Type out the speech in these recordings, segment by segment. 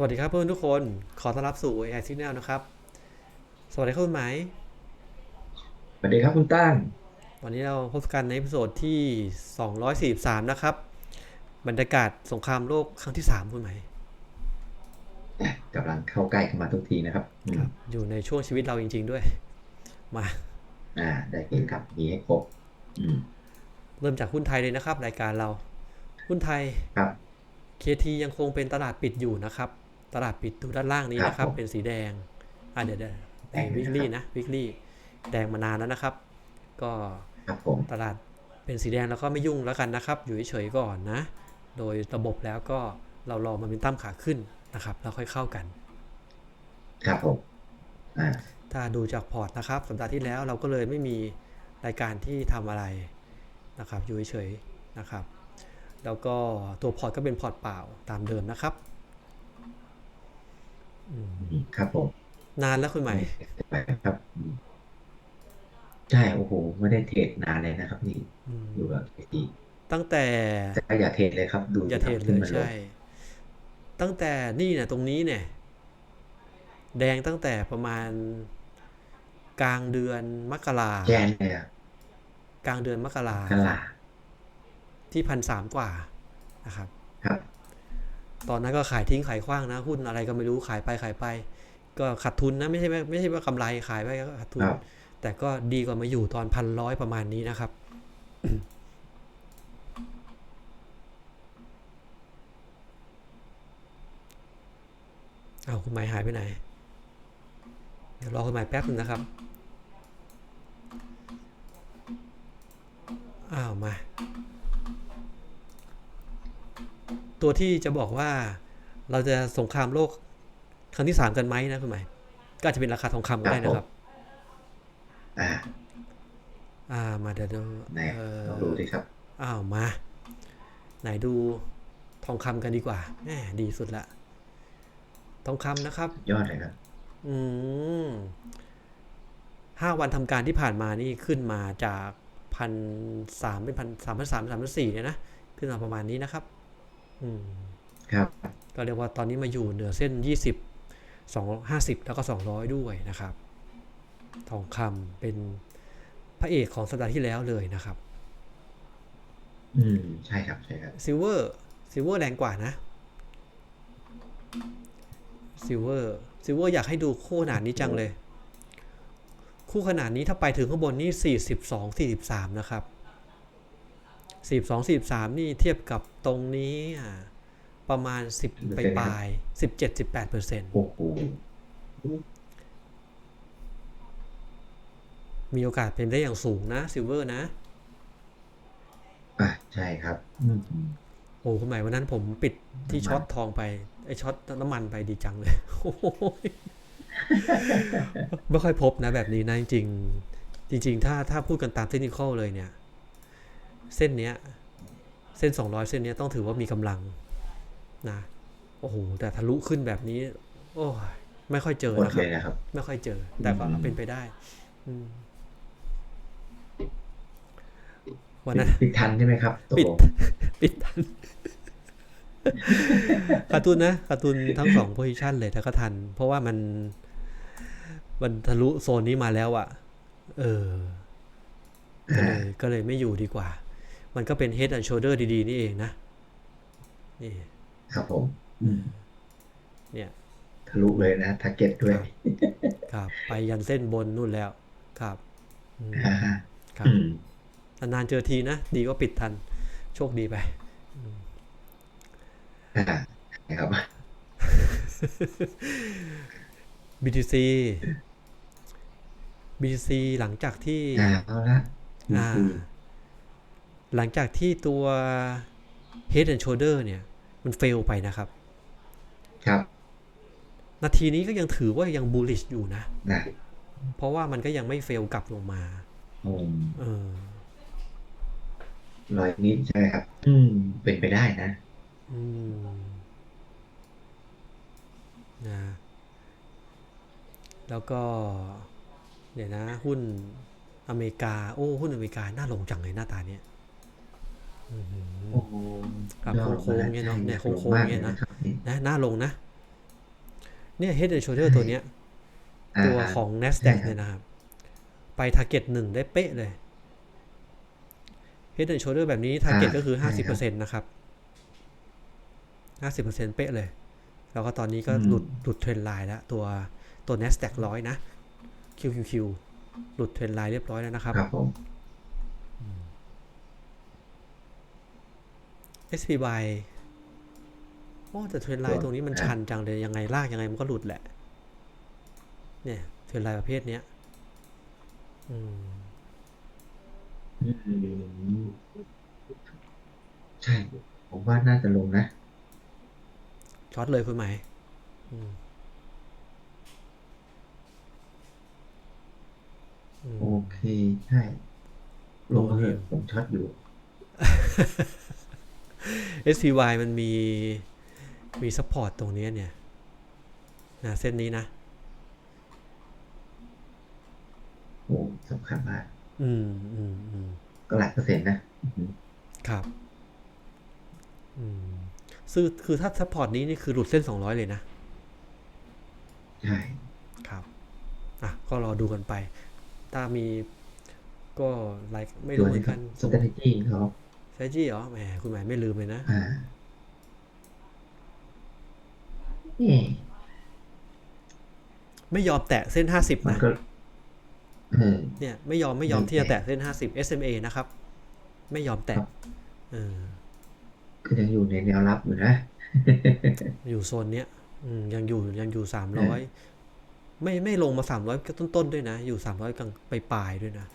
สวัสดีครับเพื่อนทุกคน ขอต้อนรับสู่ AI Signal นะครับ สวัสดีครับคุณไหมายสวัสดีครับคุณตั้ง วันนี้เราพบกันในเอพิโซดที่ 243 นะครับ บรรยากาศสงครามโลกครั้งที่ 3 คุณไหมายกำลังเข้าใกล้เข้ามาทุกทีนะครับอืมอยู่ในช่วงชีวิตเราจริง ๆด้วย มา อ่า ได้เห็นครับ มีให้ครบอืมเริ่มจากหุ้นไทยเลยนะครับ รายการเรา หุ้นไทยครับ KT ยังคงเป็นตลาดปิดอยู่นะครับ ตลาดปิดดูด้านล่างนี้นะครับครับผมเป็นสีแดงอะเดี๋ยวเดี๋ยวแดงวิกลี่นะครับนะวิกลี่แดงมานานแล้วนะครับ ก็ครับผมตลาดเป็นสีแดงแล้วก็ไม่ยุ่งแล้วกันนะครับ อยู่เฉยๆก่อนนะ โดยระบบแล้วก็เรารอมันเป็นตั้มขาขึ้นนะครับแล้วค่อยเข้ากัน ครับผมอ่าถ้าดูจากพอร์ตนะครับ สัปดาห์ที่แล้วเราก็เลยไม่มีรายการที่ทำอะไรนะครับอยู่เฉยๆนะครับ แล้วก็ตัวพอร์ตก็เป็นพอร์ตเปล่าตามเดิมนะครับอืมอืม ครับผมนานแล้วคุณใหม่ไปครับอืมใช่โอ้โห ไม่ได้เทรดนานเลยนะครับนี่อืมอยู่กับทีตั้งแต่แต่ก็อย่าเทรดเลยครับ ดูอย่าเทรดเลยใช่ ตั้งแต่นี่เนี่ยตรงนี้เนี่ย แดงตั้งแต่ประมาณ กลางเดือนมกราแย่เลยอะกลางเดือนมกรากะลาที่พันสามกว่านะครับ ครับ ตอนนั้นก็ขายทิ้งขายขว้างนะ หุ้นอะไรก็ไม่รู้ขายไปขายไป ก็ขาดทุนนะไม่ใช่ไม่ไม่ใช่ว่ากำไรขายไปก็ขาดทุนครับแต่ก็ดีกว่ามาอยู่ตอนพันร้อยประมาณนี้นะครับเอาคุณหมายหายไปไหน เดี๋ยวรอคุณหมายแป๊บนึงนะครับ อ้าวมา ตัวที่จะบอกว่าเราจะสงครามโลกครั้งที่สามกันไหมนะคุณหมายก็อาจจะเป็นราคาทองคำก็ได้นะครับ อ่า อ่า มาเดี๋ยวดูไหนเออลองดูดิครับ อ้าวมา ไหนดูทองคำกันดีกว่าแหมดีสุดละ ทองคำนะครับ ยอดเลยครับ อืมห้าวันทำการที่ผ่านมานี่ขึ้นมาจากพันสามเป็นพันสามพันสามสามพันสี่เนี่ยนะ ขึ้นมาประมาณนี้นะครับอืม ครับ ก็เรียกว่าตอนนี้มาอยู่เหนือเส้นยี่สิบสองห้าสิบแล้วก็สองร้อยด้วยนะครับ ทองคำเป็นพระเอกของสัปดาห์ที่แล้วเลยนะครับ อืม ใช่ครับ ใช่ครับซิลเวอร์ซิลเวอร์แรงกว่านะซิลเวอร์ซิลเวอร์อยากให้ดูคู่ขนาดนี้จังเลย คู่ขนาดนี้ถ้าไปถึงข้างบนนี่สี่สิบสองสี่สิบสามนะครับ สี่สองสี่สามนี่เทียบกับตรงนี้อะประมาณสิบปลายสิบเจ็ดสิบแปดเปอร์เซ็นต์โอ้โหมีโอกาสเป็นได้อย่างสูงนะซิลเวอร์นะ อะ ใช่ครับอืมโอ้คุณหมายวันนั้นผมปิดที่ช็อตทองไป ไอช็อตน้ำมันไปดีจังเลยโอ้โหไม่ค่อยพบนะแบบนี้นะจริงๆจริงๆถ้าถ้าพูดกันตามเทคนิคเลยเนี่ย เส้นเนี้ยเส้น 200 เส้นเนี้ยต้องถือว่ามีกำลังนะโอ้โหแต่ทะลุขึ้นแบบนี้ โอ้ยไม่ค่อยเจอหมดนะคเลรับยนะครับ ไม่ค่อยเจอ แต่ก็อืมเป็นไปได้อืมวันนั้นปิดทันใช่ไหมครับตกปิดลงปิดทันการ์ตูนนะการ์ตูนทั้งสองโพซิชันเลยถ้าก็ทัน เพราะว่ามัน มันทะลุโซนนี้มาแล้วอะเออ ก็เลยก็เลยไม่อยู่ดีกว่า มันก็เป็น head and shoulder ดีๆ นี่เองนะ นี่ ครับผมอืมเนี่ยทะลุเลยนะทาร์เก็ตด้วย ครับ ไปยันเส้นบนนู่นแล้ว ครับอืมอ่าฮะครับอืมนานๆเจอทีนะ ดีก็ปิดทัน โชคดีไปอ่านะครับ BTC BTC หลังจากที่อ่าเอาละอ่า หลังจากที่ตัว Head and Shoulder เนี่ย มันเฟลไปนะครับ ครับ นาทีนี้ก็ยังถือว่ายัง bullish อยู่นะนะเพราะว่ามันก็ยังไม่เฟลกลับลงมาอืมเออรอยนี้ใช่ไหมครับ อืม เป็นไปได้นะ อืมนะแล้วก็ เดี๋ยวนะ หุ้นอเมริกา โอ้ หุ้นอเมริกา น่าลงจังเลยหน้าตาเนี้ยอื้อหือ โอ้โหครับยอดโค้งๆเนี่ยเนอะเนี่ยโค้งๆมากเนี่ยนะลครับนี่นะน่าลงนะ เนี่ย Head and Shoulder ตัวเนี้ยาตัวของใช่ NASDAQ ครับเนี่ยนะครับ ไป target หนึ่งได้เป๊ะเลย Head and Shoulder แบบนี้ target ก็คือ50%นะครับ50%เป๊ะเลย แล้วก็ตอนนี้ก็หลุดหลุดเทรนไลน์แล้วตัวตัว NASDAQ ร้อยนะ QQQ หลุดเทรนไลน์เรียบร้อยแล้วนะครับครับผม SPY โอ้แต่เทรนไลน์ตรงนี้มันชันจังเลยยังไงลากยังไงมันก็หลุดแหละ เนี่ยเทรนไลน์ประเภทเนี้ย อืมอืมใช่ ผมว่าน่าจะลงนะช็อตเลยคุณหมายอืมอืมโอเค ใช่ ลงเลยผมช็อตอยู่ SPY มันมีมีซัพพอร์ตตรงเนี้ยเนี่ยนะเส้นนี้นะโอ้สำคัญมาก อืมอืมอืมก็หลายเปอร์เซ็นต์นะอืมครับ อืมซึ่งคือถ้าซัพพอร์ตนี้นี่คือหลุดเส้น200เลยนะ ใช่ ครับ อะ ก็รอดูกันไป ถ้ามีก็ไลค์ไม่ตัรู้วเหมืนี้อนก็กันสตรัทจี้เขา ใช่จี้เหรอแหมคุณหมายไม่ลืมเลยนะอ่าเอ๊ะไม่ยอมแตะเส้น50มันนะ ก็เออเนี่ยไม่ยอมไม่ยอมไม่ที่จะแตะแตะเส้น 50 SMA นะครับ ไม่ยอมแตะครับ เออก็ยังอยู่ในแนวรับอยู่นะ อยู่โซนเนี้ยอืมยังอยู่ยังอยู่300 ไม่ไม่ลงมา 300ก็ต้นๆด้วยนะ อยู่ 300กลางไปปลายๆด้วยนะ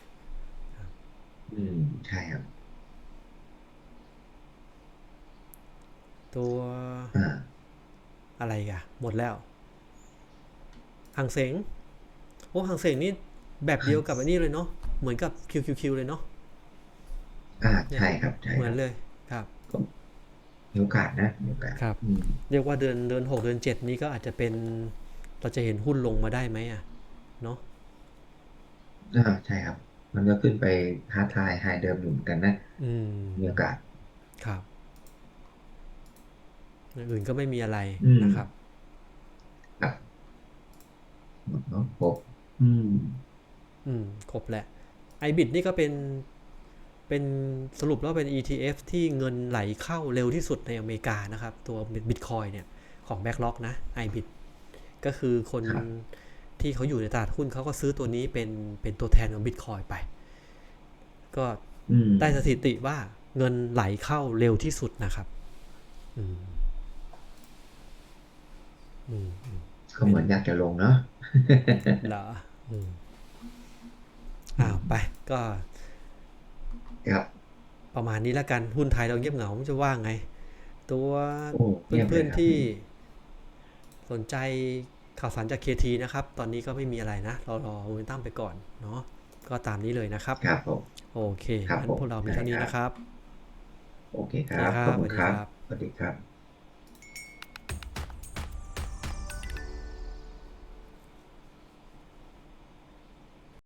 อืม ใช่ครับ ตัวอ่าอะไรอีกอะหมดแล้วหังเสงโอ้หังเสงนี่แบบเดียวกับอันนี้เลยเนาะเหมือนกับ QQQ เลยเนาะอ่าใช่ครับใช่เหมืคอรันบเลยครับมีโอกาสนะมีโอกาสครับอืมเรียกว่าเดือนเดือนหกเดือนเจ็ดนี้ก็อาจจะเป็นเราจะเห็นหุ้นลงมาได้ไหมอะเนาะอ่าใช่ครับ มันก็ขึ้นไปท้าทายไฮเดิมอยู่เหมือนกันนะอืมมีโอกาสครับ อย่างอื่นก็ไม่มีอะไรอืมนะครับครับหมดเนาะครบอืม อืม ครบแหละ iBit นี่ก็เป็น เป็นสรุปแล้วเป็น ETF ที่เงินไหลเข้าเร็วที่สุดในอเมริกานะครับ ตัว Bitcoin เนี่ย ของ Backlog นะ iBit ก็คือคนครับที่เขาอยู่ในตลาดหุ้นเขาก็ซื้อตัวนี้เป็นเป็นตัวแทนของ Bitcoin ไป ก็อืมได้สถิติว่าเงินไหลเข้าเร็วที่สุดนะครับ อืมอืมอืม ก็เหมือนอยากจะลงเนาะเหรออืมอ้าวไปก็ครับประมาณนี้แล้วกันหุ้นไทยเราเงียบเหงาจะว่าไง ตัวโอ้เงียบเลยเพื่อนครับๆที่สนใจข่าวสารจาก KT นะครับ ตอนนี้ก็ไม่มีอะไรนะเรารอโมเมนตัมไปก่อนเนาะก็ตามนี้เลยนะครับครับผมโอเคครับงั้นผมพวกเรามีเท่านี้ได้ครับนะครับ โอเคครับขอบคุณครับสวัสดีครับสวัสดีครับ